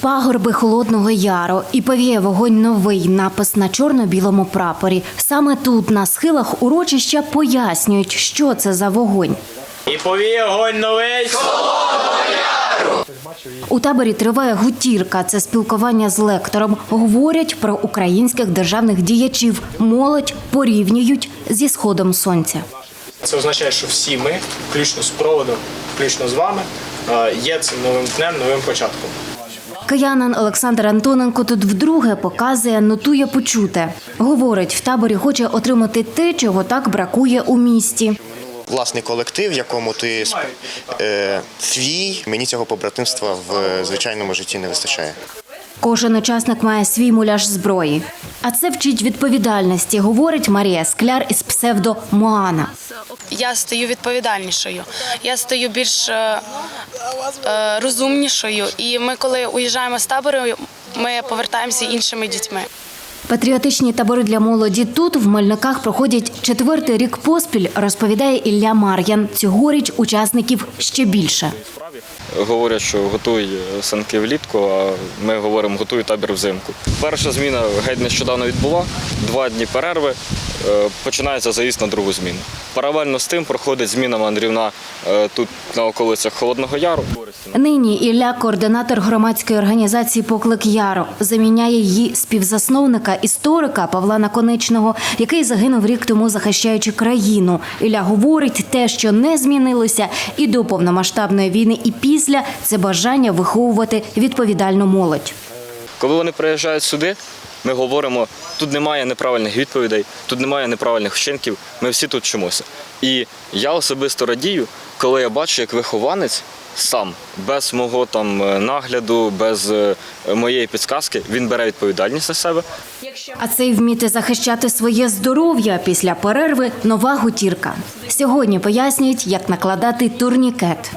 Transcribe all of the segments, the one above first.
Пагорби холодного яру і повіє вогонь новий напис на чорно-білому прапорі. Саме тут, на схилах урочища, пояснюють, що це за вогонь. І повіє огонь новий. У таборі триває гутірка. Це спілкування з лектором. Говорять про українських державних діячів. Молодь порівнюють зі сходом сонця. Це означає, що всі ми, включно з проводом, включно з вами, є цим новим днем, новим початком. Киянин Олександр Антоненко тут вдруге показує, нотує почуте. Говорить, в таборі хоче отримати те, чого так бракує у місті. власний колектив, в якому ти е, свій. Мені цього побратимства в е, звичайному житті не вистачає. Кожен учасник має свій муляж зброї. А це вчить відповідальності, говорить Марія Скляр із псевдо Моана. я стаю відповідальнішою, я стаю більш е, е, розумнішою. І ми, коли уїжджаємо з табору, ми повертаємося іншими дітьми. Патріотичні табори для молоді тут в Мельниках проходять четвертий рік поспіль, розповідає Ілля Мар'ян. Цьогоріч учасників ще більше. Говорять, що готуй санки влітку, а ми говоримо готуй табір взимку. Перша зміна геть нещодавно відбула, два дні перерви, починається заїзд на другу зміну. Паралельно з тим проходить зміна мандрівна е, тут на околицях Холодного Яру. Нині Ілля, координатор громадської організації Поклик Яру, заміняє її співзасновника історика Павла Наконечного, який загинув рік тому, захищаючи країну. Ілля говорить, те, що не змінилося і до повномасштабної війни, і після це бажання виховувати відповідальну молодь. Коли вони приїжджають сюди, ми говоримо, тут немає неправильних відповідей, тут немає неправильних вчинків, ми всі тут вчимося. І я особисто радію, коли я бачу, як вихованець сам, без мого там е, нагляду, без е, моєї підсказки, він бере відповідальність на себе. А це й вміти захищати своє здоров'я після перерви нова гутірка. Сьогодні пояснюють, як накладати турнікет.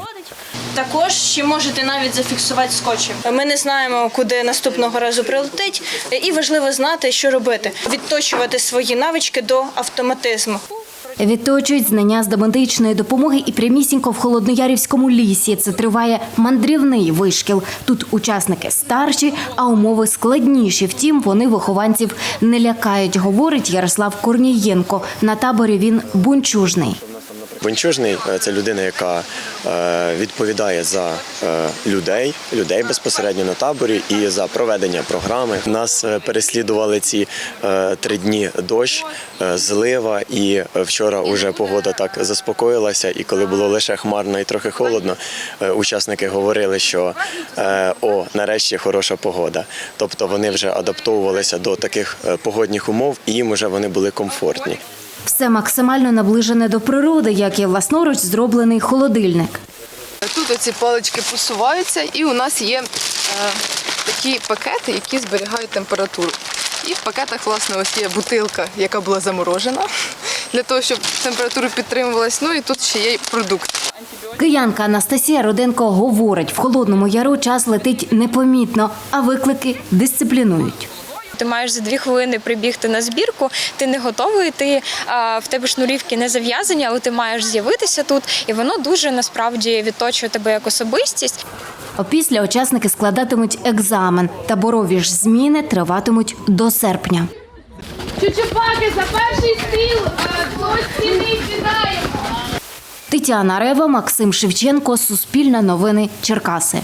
Також ще можете навіть зафіксувати скотчем. Ми не знаємо, куди наступного разу прилетить, і важливо знати, що робити. Відточувати свої навички до автоматизму. Відточують знання з домедичної допомоги і прямісінько в холодноярівському лісі. Це триває мандрівний вишкіл. Тут учасники старші, а умови складніші. Втім, вони вихованців не лякають, говорить Ярослав Корнієнко. На таборі він бунчужний. Бончужний е, це людина, яка е, відповідає за е, людей, людей безпосередньо на таборі і за проведення програми. Нас переслідували ці три дні дощ, злива, і вчора вже погода так заспокоїлася. І коли було лише хмарно і трохи холодно, учасники говорили, що о, нарешті хороша погода. Тобто вони вже адаптовувалися до таких погодних умов, і їм вже вони були комфортні. Все максимально наближене до природи, як і власноруч зроблений холодильник. Тут оці палички посуваються, і у нас є е, такі пакети, які зберігають температуру. І в пакетах, власне, ось є бутилка, яка була заморожена, для того, щоб температура підтримувалась. Ну і тут ще є продукт. Киянка Анастасія Руденко говорить, в холодному яру час летить непомітно, а виклики дисциплінують. Ти маєш за дві хвилини прибігти на збірку, ти не готовий, ти в тебе шнурівки не зав'язані, але ти маєш з'явитися тут, і воно дуже насправді відточує тебе як особистість. Опісля учасники складатимуть екзамен. Таборові ж зміни триватимуть до серпня. Чучупаки за перший стіл, хтось стіни сідає. Тетяна Рева, Максим Шевченко, Суспільне новини, Черкаси.